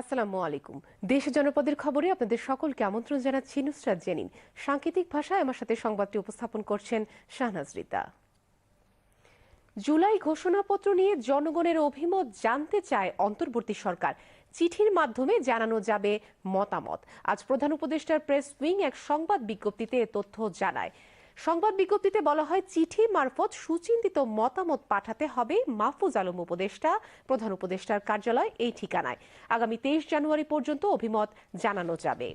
আসসালামু আলাইকুম। দেশ জনপদের খবরে আপনাদের সকলকে আমন্ত্রণ জানাচ্ছি নুসরাত জেনিন। সাংকেতিক ভাষায় আমার সাথে সংবাদটি উপস্থাপন করছেন শাহনাজ রিতা। জুলাই ঘোষণাপত্র নিয়ে জনগণের অভিমত জানতে চায় অন্তর্বর্তী সরকার। চিঠির মাধ্যমে জানানো যাবে মতামত। আজ প্রধান উপদেষ্টার প্রেস উইং এক সংবাদ বিজ্ঞপ্তিতে তথ্য জানায়। সংবাদ বিজ্ঞপ্তিতে বলা হয়, চিঠি মারফত সুচিন্তিত মতামত পাঠাতে হবে মাহফুজ আলম উপদেষ্টা, প্রধান উপদেষ্টার কার্যালয় এই ঠিকানায়। আগামী তেইশ জানুয়ারি পর্যন্ত অভিমত জানানো যাবে।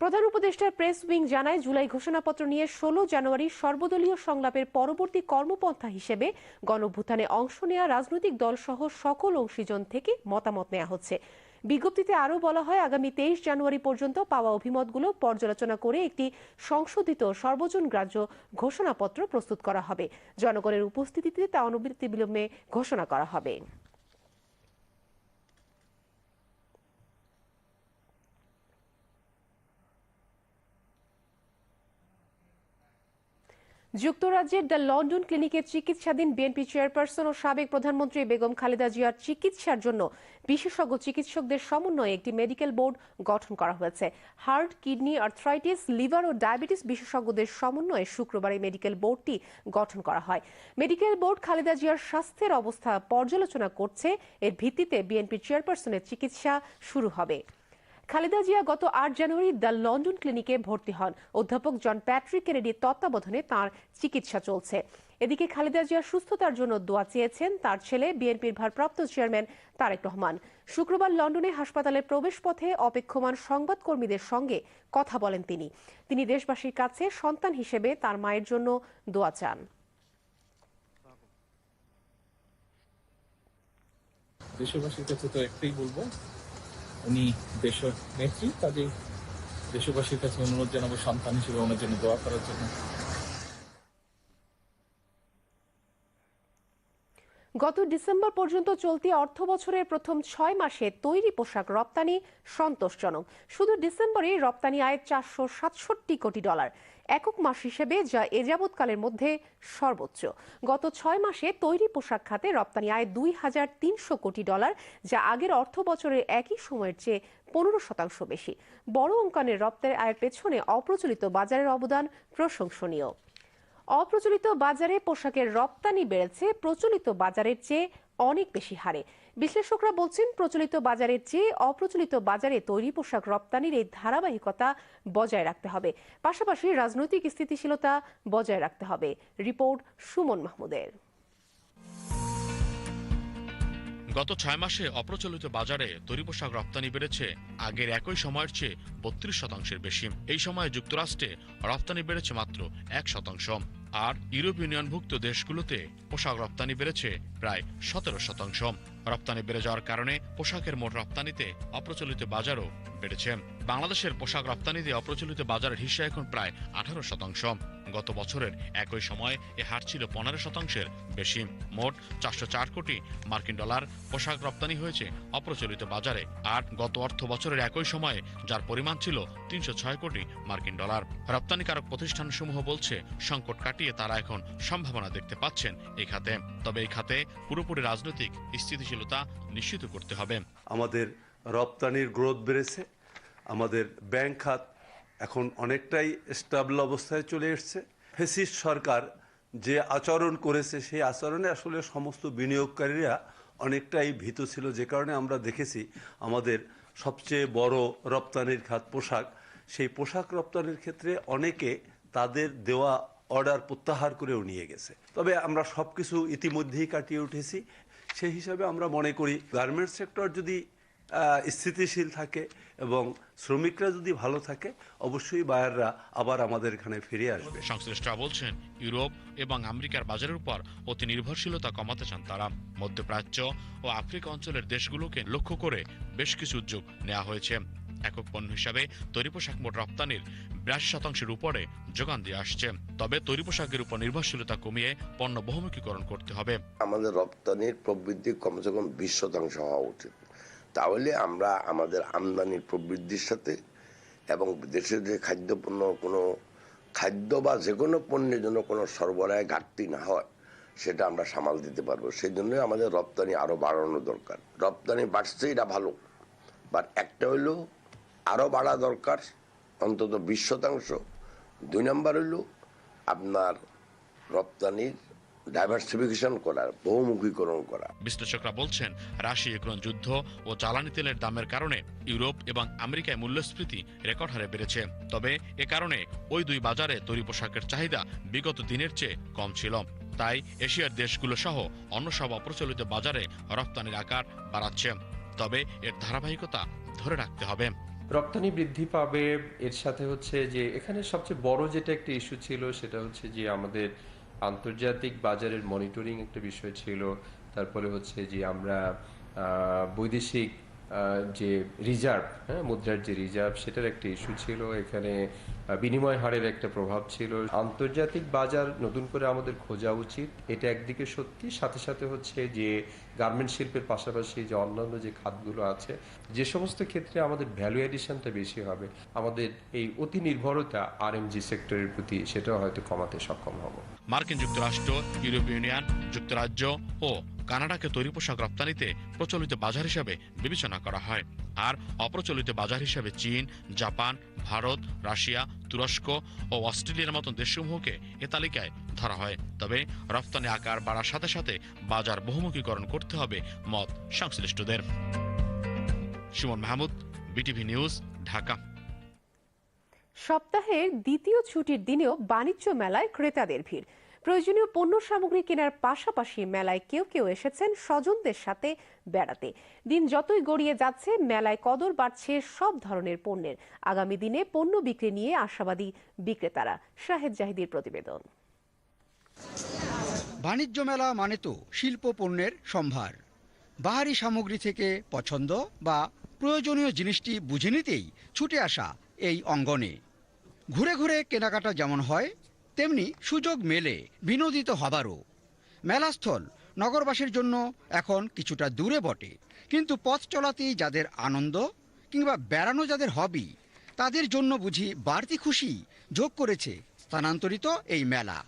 প্রধান উপদেষ্টার প্রেস উইং জানায়, জুলাই ঘোষণাপত্র নিয়ে ষোলো জানুয়ারি সর্বদলীয় সংলাপের পরবর্তী কর্মপন্থা হিসেবে গণভ্যুত্থানে অংশ নেওয়া রাজনৈতিক দলসহ সকল অংশীজন থেকে মতামত নেওয়া হচ্ছে। বিজ্ঞপ্তিতে আরও বলা হয়, আগামী তেইশ জানুয়ারি পর্যন্ত পাওয়া অভিমতগুলো পর্যালোচনা করে একটি সংশোধিত সর্বজন গ্রাহ্য ঘোষণাপত্র প্রস্তুত করা হবে। জনগণের উপস্থিতিতে তা অনুবৃত্তি বিলম্বে ঘোষণা করা হবে। যুক্তরাজ্যের দ্য লন্ডন ক্লিনিকে চিকিৎসাধীন বিএনপি চেয়ারপারসন ও সাবেক প্রধানমন্ত্রী বেগম খালেদা জিয়ার চিকিৎসার জন্য বিশেষজ্ঞ চিকিৎসকদের সমন্বয়ে একটি মেডিকেল বোর্ড গঠন করা হয়েছে। হার্ট, কিডনি, আর্থ্রাইটিস, লিভার ও ডায়াবেটিস বিশেষজ্ঞদের সমন্বয়ে শুক্রবার এই মেডিকেল বোর্ডটি গঠন করা হয়। মেডিকেল বোর্ড খালেদা জিয়ার স্বাস্থ্যের অবস্থা পর্যালোচনা করছে। এর ভিত্তিতে বিএনপি চেয়ারপারসনের চিকিৎসা শুরু হবে। খালেদা জিয়া গত আট জানুয়ারি দ্য লন্ডন ক্লিনিকে ভর্তি হন। অধ্যাপক জন প্যাট্রিক কেনেডির তত্ত্বাবধানে তার চিকিৎসা চলছে। এদিকে খালেদা জিয়ার সুস্থতার জন্য দোয়া চেয়েছেন তার ছেলে, বিএনপির ভারপ্রাপ্ত চেয়ারম্যান তারেক রহমান। শুক্রবার লন্ডনে হাসপাতালের প্রবেশপথে অপেক্ষমান সংবাদকর্মীদের সঙ্গে কথা বলেন তিনি। তিনি দেশবাসীর কাছে সন্তান হিসেবে তার মায়ের জন্য দোয়া চান। দেশবাসীর কাছে তো একটাই বলব উনি দেশ নেত্রী কাজে দেশবাসীর কাছে অনুরোধ জানাব, সন্তান হিসেবে ওনার জন্য দোয়া করার জন্য। গত ডিসেম্বর পর্যন্ত চলতি অর্থ বছরের প্রথম ছয় মাসে তৈরি পোশাক রপ্তানি সন্তোষজনক। শুধু ডিসেম্বরেই রপ্তানি আয় চারশো সাতষট্টি কোটি ডলার। একক মাস হিসেবে যা এ যাবৎকালের মধ্যে সর্বোচ্চ। গত ছয় মাসে তৈরি পোশাক খাতে রপ্তানি আয় দুই হাজার তিনশো কোটি ডলার, যা আগের অর্থ বছরের একই সময়ের চেয়ে পনেরো শতাংশ বেশি। বড় অঙ্কানের রপ্তানি আয়ের পেছনে অপ্রচলিত বাজারের অবদান প্রশংসনীয়। অপ্রচলিত বাজারে পোশাকের রপ্তানি বেড়েছে, প্রচলিত বাজারের চেয়ে অনেক বেশি হারে। বিশ্লেষকরা বলছেন, প্রচলিত বাজারের চেয়ে অপ্রচলিত বাজারে তৈরি পোশাক রপ্তানির এই ধারাবাহিকতা বজায় রাখতে হবে। পাশাপাশি রাজনৈতিক স্থিতিশীলতা বজায় রাখতে হবে। রিপোর্ট সুমন মাহমুদের। গত ছয় মাসে অপ্রচলিত বাজারে তৈরি পোশাক রপ্তানি বেড়েছে। আগের একই সময়ের চেয়ে বত্রিশ শতাংশের বেশি। এই সময়ে যুক্তরাষ্ট্রে রপ্তানি বেড়েছে মাত্র এক শতাংশ। আর ইউরোপ ইউনিয়নভুক্ত দেশগুলোতে পোশাক রপ্তানি বেড়েছে প্রায় সতেরো শতাংশ। রপ্তানি বেড়ে যাওয়ার কারণে পোশাকের মোট রপ্তানিতে অপ্রচলিত বাজারও বেড়েছে। বাংলাদেশের পোশাক রপ্তানিতে অপ্রচলিত বাজারের হিসা এখন প্রায় আঠারো শতাংশ। গত বছরের একই সময় এ হার ছিল পনেরো শতাংশের বেশি। মোট চারশো চার কোটি মার্কিন ডলার পোশাক রপ্তানি হয়েছে অপ্রচলিত বাজারে। আর গত অর্থ বছরের একই সময়ে যার পরিমাণ ছিল তিনশো ছয় কোটি মার্কিন ডলার। রপ্তানিকারক প্রতিষ্ঠানসমূহ বলছে, সংকট কাটিয়ে তারা এখন সম্ভাবনা দেখতে পাচ্ছেন এই খাতে। তবে এই খাতে পুরোপুরি রাজনৈতিক স্থিতিশীলতা নিশ্চিত করতে হবে। আমাদের রপ্তানির গ্রোথ বেড়েছে, আমাদের ব্যাংক খাত এখন অনেকটাই স্টাবল অবস্থায় চলে এসছে। ফেসিস্ট সরকার যে আচরণ করেছে, সেই আচরণে আসলে সমস্ত বিনিয়োগকারীরা অনেকটাই ভীত ছিল। যে কারণে আমরা দেখেছি আমাদের সবচেয়ে বড় রপ্তানির খাত পোশাক। সেই পোশাক রপ্তানির ক্ষেত্রে অনেকে তাদের দেওয়া অর্ডার প্রত্যাহার করেও নিয়ে গেছে। তবে আমরা সব কিছু ইতিমধ্যেই কাটিয়ে উঠেছি। সেই হিসাবে আমরা মনে করি, গার্মেন্টস সেক্টর যদি স্থিতিশীল থাকে এবং শ্রমিকরা যদি ভালো থাকে অবশ্যই বায়াররা আবার আমাদের এখানে ফিরে আসবে। সংশ্লিষ্টরা বলছেন ইউরোপ এবং আমেরিকার বাজারের উপর অতি নির্ভরশীলতা কমাতে চান তারা। মধ্যপ্রাচ্য ও আফ্রিকা অঞ্চলের দেশগুলোকে লক্ষ্য করে বেশ কিছু উদ্যোগ নেওয়া হয়েছে। একক পণ্য হিসাবে তৈরি পোশাক মোট রপ্তানির বিরাশি শতাংশের উপরে যোগান দিয়ে আসছে। তবে তৈরি পোশাকের উপর নির্ভরশীলতা কমিয়ে পণ্য বহুমুখীকরণ করতে হবে। আমাদের রপ্তানির প্রবৃদ্ধি কমসে কম বিশ শতাংশ হওয়া উচিত। তাহলে আমরা আমাদের আমদানির প্রবৃদ্ধির সাথে এবং দেশের যে খাদ্যপণ্য কোনো খাদ্য বা যে কোনো পণ্যের জন্য কোনো সরবরাহে ঘাটতি না হয়, সেটা আমরা সামাল দিতে পারব। সেই জন্যই আমাদের রপ্তানি আরও বাড়ানো দরকার। রপ্তানি বাড়ছে, এটা ভালো। বাট একটা হইল আরও বাড়া দরকার, অন্তত বিশ শতাংশ। দুই নাম্বার হইল আপনার রপ্তানির ডাইভার্সিফিকেশন করার বহুমুখীকরণ করা। বিশ্লেষকরা বলছেন রাশিয়া ইউক্রেন যুদ্ধ ও জ্বালানি তেলের দামের কারণে ইউরোপ এবং আমেরিকায় মূল্যস্ফীতি রেকর্ড হারে বেড়েছে। তবে এ কারণে ওই দুই বাজারে তৈরি পোশাকের চাহিদা বিগত দিনের চেয়ে কম ছিল। তাই এশিয়ার দেশগুলো সহ অন্য সব অপ্রচলিত বাজারে রপ্তানির আকার বাড়াচ্ছে। তবে এর ধারাবাহিকতা ধরে রাখতে হবে। রপ্তানি বৃদ্ধি পাবে এর সাথে হচ্ছে যে এখানে সবচেয়ে বড় যেটা একটা ইস্যু ছিল সেটা হচ্ছে যে আমাদের আন্তর্জাতিক বাজারের মনিটরিং একটা বিষয় ছিল তারপরে হচ্ছে যে আমরা বৈদেশিক যে রিজার্ভ হ্যাঁ মুদ্রার যে রিজার্ভ সেটার একটা ইস্যু ছিল। এখানে বিনিময় হারের একটা প্রভাব ছিল। আন্তর্জাতিক বাজার নতুন করে আমাদের খোঁজা উচিত। এটা একদিকে সত্যি, সাথে সাথে হচ্ছে যে গার্মেন্ট শিল্পের পাশাপাশি যে অন্যান্য যে খাতগুলো আছে, যে সমস্ত ক্ষেত্রে আমাদের ভ্যালু এডিশনটা বেশি হবে। আমাদের এই অতি নির্ভরতা আরএমজি সেক্টরের প্রতি, সেটাও হয়তো কমাতে সক্ষম হব। মার্কিন যুক্তরাষ্ট্র, ইউরোপীয় ইউনিয়ন, যুক্তরাজ্য ও কানাডাকে তৈরি পোশাক রপ্তানিতে প্রচলিত বাজার হিসাবে বিবেচনা করা হয়। আর অপ্রচলিত বাজার হিসাবে চীন, জাপান, ভারত, রাশিয়া, তুরস্ক ও অস্ট্রেলিয়ার মতন দেশসমূহকে এ তালিকায় ধরা হয়। তবে রপ্তানি আকার বাড়ার সাথে সাথে বাজার বহুমুখীকরণ করতে হবে মত সংশ্লিষ্টদের। Suman Mahmud, BTV news, Dhaka. সপ্তাহের দ্বিতীয় ছুটির দিনেও বাণিজ্য মেলায় ক্রেতাদের ভিড়। প্রয়োজনীয় পণ্য সামগ্রী কেনার পাশাপাশি মেলায় কেউ কেউ এসেছেন স্বজনদের সাথে বেড়াতে। দিন যতই গড়িয়ে যাচ্ছে, মেলায় কদর বাড়ছে সব ধরনের পণ্যের। আগামী দিনে পণ্য বিক্রি নিয়ে আশাবাদী বিক্রেতারা। শাহেদ জাহিদির প্রতিবেদন। বাণিজ্য মেলা মানে তো শিল্প পণ্যের সম্ভার। বাহারি সামগ্রী থেকে পছন্দ বা প্রয়োজনীয় জিনিসটি বুঝে নিতেই ছুটে আসা এই অঙ্গনে। ঘুরে ঘুরে কেনাকাটা যেমন হয় তেমনি সুযোগ মেলে বিনোদিত হবারও। মেলাস্থল নগরবাসীর জন্য এখন কিছুটা দূরে বটে। কিন্তু পথ চলাতেই যাদের আনন্দ কিংবা বেড়ানো যাদের হবি তাদের জন্য বুঝি বাড়তি খুশি যোগ করেছে স্থানান্তরিত এই মেলা।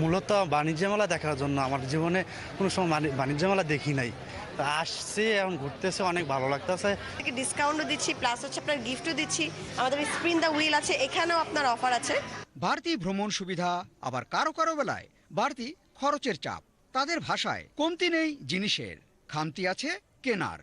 মূলত বাণিজ্য মেলা দেখার জন্য আমার জীবনে কোনো সময় বাণিজ্য মেলা দেখি নাই। আসছে আসছি এখন ঘুরতেছে অনেক ভালো লাগতেছে। ডিসকাউন্টও দিচ্ছি প্লাস হচ্ছে আপনার গিফটও দিচ্ছি। আমাদের স্প্রিন দ্য হুইল আছে এখানেও আপনার অফার আছে। বাড়তি ভ্রমণ সুবিধা আবার কারও কারও বেলায়। বাড়তি খরচের চাপ তাদের ভাষায় কমতি নেই জিনিসের। খামতি আছে কেনার।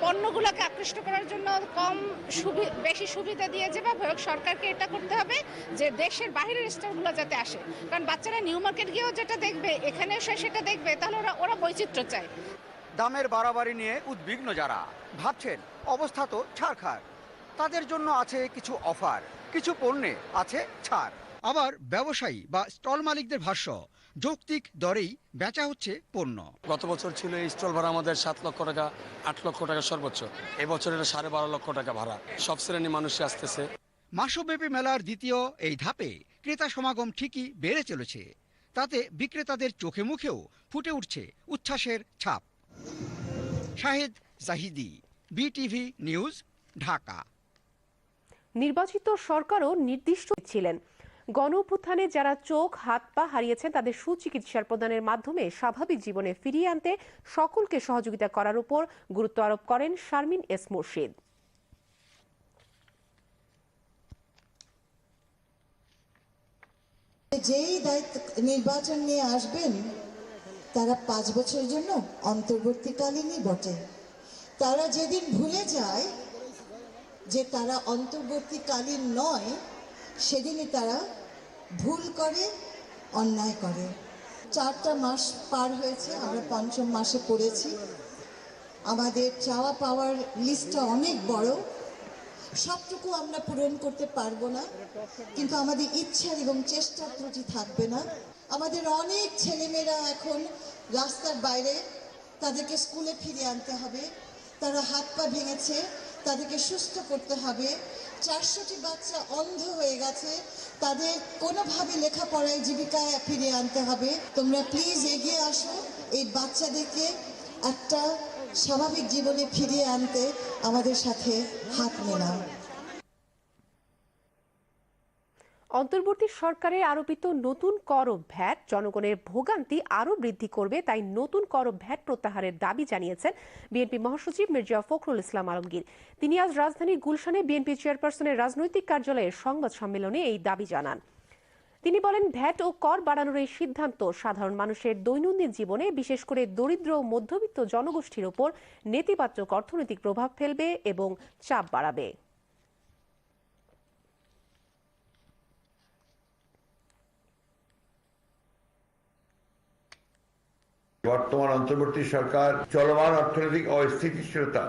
পণ্যগুলোকে আকৃষ্ট করার জন্য কম সুবি- বেশি সুবিধা দিয়ে যেভাবে হোক সরকারকে এটা করতে হবে যে দেশের বাইরের স্টোরগুলো যাতে আসে। কারণ বাচ্চারা নিউ মার্কেট গিয়েও যেটা দেখবে এখানে এসে সেটা দেখবে তাহলে ওরা ওরা বৈচিত্র্য চায়। দামের বাড়াবাড়ি নিয়ে উদ্বিগ্ন যারা ভাবছেন অবস্থা তো ছাড়খার। তাদের জন্য আছে কিছু অফার কিছু পণ্যে আছে ছাড়। আবার ব্যবসায়ী বা স্টল মালিকদের ভাষ্য যৌক্তিক দরেই বেচা হচ্ছে পণ্য। গত বছর ছিল এই স্টল ভাড়া আমাদের সাত লক্ষ টাকা আট লক্ষ টাকা সর্বোচ্চ। এবছর এটা সাড়ে বারো লক্ষ টাকা ভাড়া। সব শ্রেণির মানুষ আসতেছে। মাসব্যাপী মেলার দ্বিতীয় এই ধাপে ক্রেতা সমাগম ঠিকই বেড়ে চলেছে। তাতে বিক্রেতাদের চোখে মুখেও ফুটে উঠছে উচ্ছ্বাসের ছাপ। Shahed Jahidi BTV news Dhaka. নির্বাচিত সরকারও নির্দিষ্ট ছিলেন। গণ যারা চোখ, হাত, পা হারিয়েছেন, তাদের সুচিকিৎসার প্রদানের মাধ্যমে স্বাভাবিক জীবনে ফিরিয়ে আনতে সকলকে সহযোগিতা করার উপর গুরুত্ব আরোপ করেন শারমিন এস মুর্শিদ। যেই দায়িত্ব নির্বাচন নিয়ে আসবেন, তারা পাঁচ বছরের জন্য অন্তর্বর্তীকালীনই বটে। তারা যেদিন ভুলে যায় যে তারা অন্তর্বর্তীকালীন নয় সেদিনই তারা ভুল করে, অন্যায় করে। চারটা মাস পার হয়েছে, আমরা পঞ্চম মাসে পড়েছি। আমাদের চাওয়া পাওয়ার লিস্টটা অনেক বড়। সবটুকু আমরা পূরণ করতে পারব না, কিন্তু আমাদের ইচ্ছার এবং চেষ্টার ত্রুটি থাকবে না। আমাদের অনেক ছেলেমেয়েরা এখন রাস্তার বাইরে তাদেরকে স্কুলে ফিরিয়ে আনতে হবে। তারা হাত পা ভেঙেছে তাদেরকে সুস্থ করতে হবে। চারশোটি বাচ্চা অন্ধ হয়ে গেছে। তাদের কোনোভাবে লেখাপড়ায় জীবিকায় ফিরিয়ে আনতে হবে। তোমরা প্লিজ এগিয়ে আসো। এই বাচ্চাদেরকে একটা স্বাভাবিক জীবনে ফিরিয়ে আনতে আমাদের সাথে হাত মেলাও। অন্তর্বর্তী সরকারের আরোপিত নতুন কর ভ্যাট জনগণের ভোগান্তি আরও বৃদ্ধি করবে, তাই নতুন কর ভ্যাট প্রত্যাহারের দাবি জানিয়েছেন বিএনপি মহাসচিব মির্জা ফখরুল ইসলাম আলমগীর। তিনি আজ রাজধানীর গুলশানে বিএনপি চেয়ারপারসনের রাজনৈতিক কার্যালয়ের সংবাদ সম্মেলনে এই দাবি জানান। তিনি বলেন, ভ্যাট ও কর বাড়ানোর এই সিদ্ধান্ত সাধারণ মানুষের দৈনন্দিন জীবনে, বিশেষ করে দরিদ্র ও মধ্যবিত্ত জনগোষ্ঠীর ওপর নেতিবাচক অর্থনৈতিক প্রভাব ফেলবে এবং চাপ বাড়াবে। বর্তমান অন্তর্বর্তী সরকার চলমান অর্থনৈতিক অস্থিতিশীলতা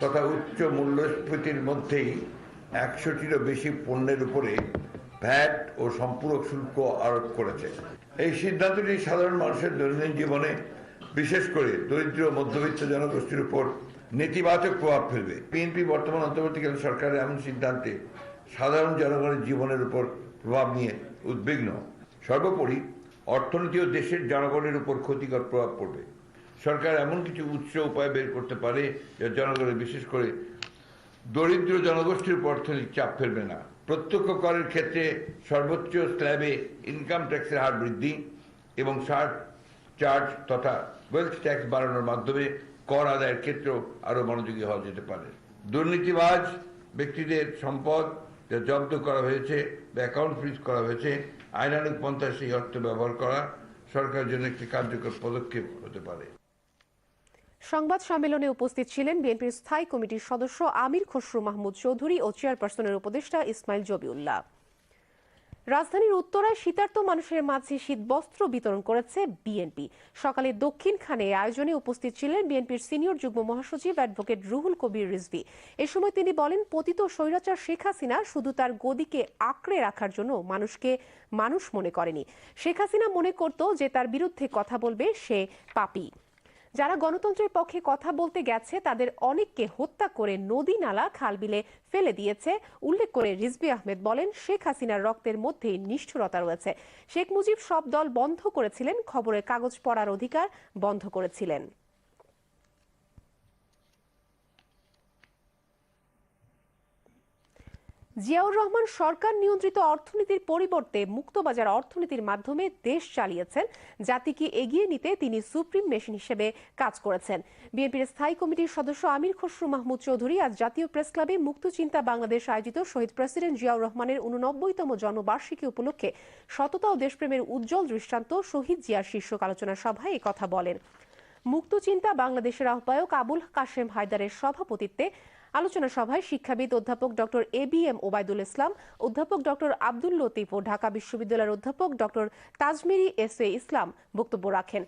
তথা উচ্চ মূল্যস্ফীতির মধ্যেই একশোটিরও বেশি পণ্যের উপরে ভ্যাট ও সম্পূরক শুল্ক আরোপ করেছে। এই সিদ্ধান্তটি সাধারণ মানুষের দৈনন্দিন জীবনে, বিশেষ করে দরিদ্র মধ্যবিত্ত জনগোষ্ঠীর উপর নেতিবাচক প্রভাব ফেলবে। বিএনপি বর্তমান অন্তর্বর্তীকালীন সরকারের এমন সিদ্ধান্তে সাধারণ জনগণের জীবনের উপর প্রভাব নিয়ে উদ্বিগ্ন। সর্বোপরি অর্থনীতি ও দেশের জনগণের উপর ক্ষতিকর প্রভাব পড়বে। সরকার এমন কিছু উৎস উপায় বের করতে পারে যা জনগণের বিশেষ করে দরিদ্র জনগোষ্ঠীর উপর অর্থনৈতিক চাপ ফেলবে না। প্রত্যক্ষ করের ক্ষেত্রে সর্বোচ্চ স্ল্যাবে ইনকাম ট্যাক্সের হার বৃদ্ধি এবং সার চার্জ তথা ওয়েলথ ট্যাক্স বাড়ানোর মাধ্যমে কর আদায়ের ক্ষেত্রেও আরও মনোযোগী হওয়া যেতে পারে। দুর্নীতিবাজ ব্যক্তিদের সম্পদ যা জব্দ করা হয়েছে বা অ্যাকাউন্ট ফ্রিজ করা হয়েছে আইনানুগ পন্থায় সেই অর্থ ব্যবহার করা সরকারের জন্য একটি কার্যকর পদক্ষেপ হতে পারে। সংবাদ সম্মেলনে উপস্থিত ছিলেন বিএনপির স্থায়ী কমিটির সদস্য আমির খসরু মাহমুদ চৌধুরী ও চেয়ারপারসনের উপদেষ্টা ইসমাইল জবিউল্লাহ। রাজধানীর উত্তরায় শীতার্ত মানুষের মাঝে শীত বস্ত্র বিতরণ করেছে বিএনপি। সকালে দক্ষিণখানে আয়োজনে উপস্থিত ছিলেন বিএনপির সিনিয়র যুগ্ম মহাসচিব অ্যাডভোকেট রুহুল কবির রিজভি। এ সময় তিনি বলেন, পতিত স্বৈরাচার শেখ হাসিনা শুধু তার গদিকে আঁকড়ে রাখার জন্য মানুষকে মানুষ মনে করেনি। শেখ হাসিনা মনে করত যে তার বিরুদ্ধে কথা বলবে সে পাপী। যারা গণতন্ত্রের পক্ষে কথা বলতে গেছে, তাদের অনেককে হত্যা করে নদী নালা খালবিলে ফেলে দিয়েছে। উল্লেখ করে রিজবি আহমেদ বলেন, শেখ হাসিনার রক্তের মধ্যে নিষ্ঠুরতা রয়েছে। শেখ মুজিব সব দল বন্ধ করেছিলেন, খবরের কাগজ পড়ার অধিকার বন্ধ করেছিলেন। জিয়াউর রহমান সরকার নিয়ন্ত্রিত অর্থনীতির পরিবর্তে মুক্তবাজার অর্থনীতির মাধ্যমে দেশ চালিয়েছেন জাতিকে এগিয়ে নিতে তিনি সুপ্রিম মেশিন হিসেবে কাজ করেছেন। বিএনপির স্থায়ী কমিটির সদস্য আমির খসরু মাহমুদ চৌধুরী আজ জাতীয় প্রেস ক্লাবে মুক্ত চিন্তা বাংলাদেশ আয়োজিত শহীদ প্রেসিডেন্ট জিয়াউর রহমানের উননব্বইতম জন্মবার্ষিকী উপলক্ষে সততা ও দেশপ্রেমের উজ্জ্বল দৃষ্টান্ত শহীদ জিয়ার শীর্ষক আলোচনা সভায় কথা বলেন। মুক্ত চিন্তা বাংলাদেশের আহ্বায়ক আবুল কাশেম হায়দারের সভাপতিত্বে আলোচনা সভায় শিক্ষাবিদ অধ্যাপক doctor A B M Obaidul Islam, অধ্যাপক ডক্টর আব্দুল লতিফ ও ঢাকা বিশ্ববিদ্যালয়ের অধ্যাপক doctor Tajmeri S A Islam বক্তব্য রাখেন।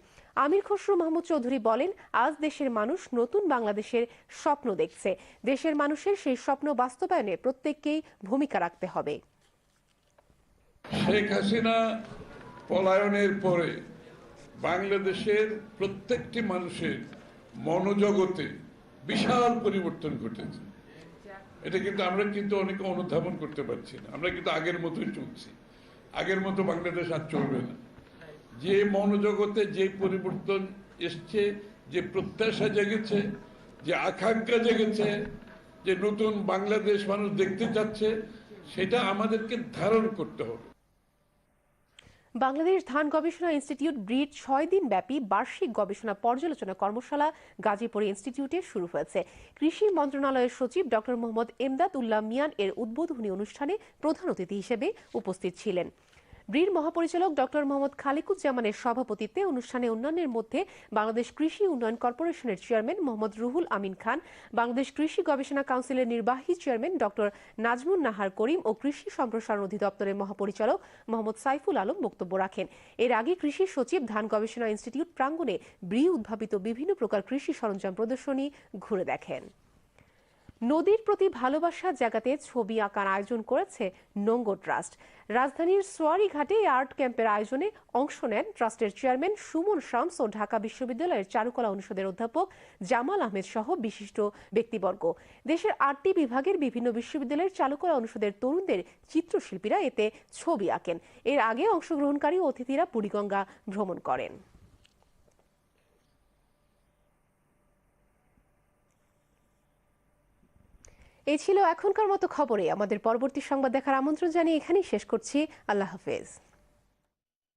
আমির খসরু মাহমুদ চৌধুরী বলেন, আজ দেশের মানুষ নতুন বাংলাদেশের স্বপ্ন দেখছে। দেশের মানুষের সেই স্বপ্ন বাস্তবায়নে প্রত্যেককেই ভূমিকা রাখতে হবে। শেখ হাসিনা পলায়নের পরে বাংলাদেশের প্রত্যেকটি মানুষের মনোজগতে বিশাল পরিবর্তন ঘটেছে। এটা কিন্তু আমরা কিন্তু অনেকে অনুধাবন করতে পারছি না। আমরা কিন্তু আগের মতোই চলছি। আগের মতো বাংলাদেশ আর চলবে না। যে মনোজগতে যে পরিবর্তন এসছে, যে প্রত্যাশা জেগেছে, যে আকাঙ্ক্ষা জেগেছে, যে নতুন বাংলাদেশ মানুষ দেখতে চাচ্ছে, সেটা আমাদেরকে ধারণ করতে হবে। বাংলাদেশ ধান গবেষণা ইনস্টিটিউট ব্রিড ছয় দিন ব্যাপী বার্ষিক গবেষণা পর্যালোচনা কর্মশালা গাজীপুর ইনস্টিটিউটে শুরু হয়েছে। কৃষি মন্ত্রণালয়ের সচিব ডক্টর মোহাম্মদ এমদাদ উল্লাহ মিয়ান এর উদ্বোধনী অনুষ্ঠানে প্রধান অতিথি হিসেবে উপস্থিত ছিলেন। ব্রির মহাপরিচালক ডক্টর মোহাম্মদ খালিকুজ্জামানের সভাপতিত্বে অনুষ্ঠানে অন্যান্যের মধ্যে বাংলাদেশ কৃষি উন্নয়ন কর্পোরেশনের চেয়ারম্যান মোহাম্মদ রুহুল আমিন খান, বাংলাদেশ কৃষি গবেষণা কাউন্সিলের নির্বাহী চেয়ারম্যান ডক্টর নাজমুন নাহার করিম ও কৃষি সম্প্রসারণ অধিদপ্তরের মহাপরিচালক মোহাম্মদ সাইফুল আলম বক্তব্য রাখেন। এর আগে কৃষি সচিব ধান গবেষণা ইনস্টিটিউট প্রাঙ্গণে ব্রি উদ্ভাবিত বিভিন্ন প্রকার কৃষি সরঞ্জাম প্রদর্শনী ঘুরে দেখেন। নদীর প্রতি ভালোবাসা জাগাতে ছবি আঁকার আয়োজন করেছে নঙ্গো ট্রাস্ট। রাজধানীর সোয়ারি ঘাটে আর্ট ক্যাম্পের আয়োজনে অংশ নেন ট্রাস্টের চেয়ারম্যান সুমন শামস ও ঢাকা বিশ্ববিদ্যালয়ের চারুকলা অনুষদের অধ্যাপক জামাল আহমেদ সহ বিশিষ্ট ব্যক্তিবর্গ। দেশের আটটি বিভাগের বিভিন্ন বিশ্ববিদ্যালয়ের চারুকলা অনুষদের তরুণদের চিত্রশিল্পীরা এতে ছবি আঁকেন। এর আগে অংশগ্রহণকারী অতিথিরা বুড়িগঙ্গা ভ্রমণ করেন। এই ছিল এখনকার মতো খবরে। আমাদের পরবর্তী সংবাদ দেখার আমন্ত্রণ জানিয়ে এখানেই শেষ করছি। আল্লাহ হাফেজ।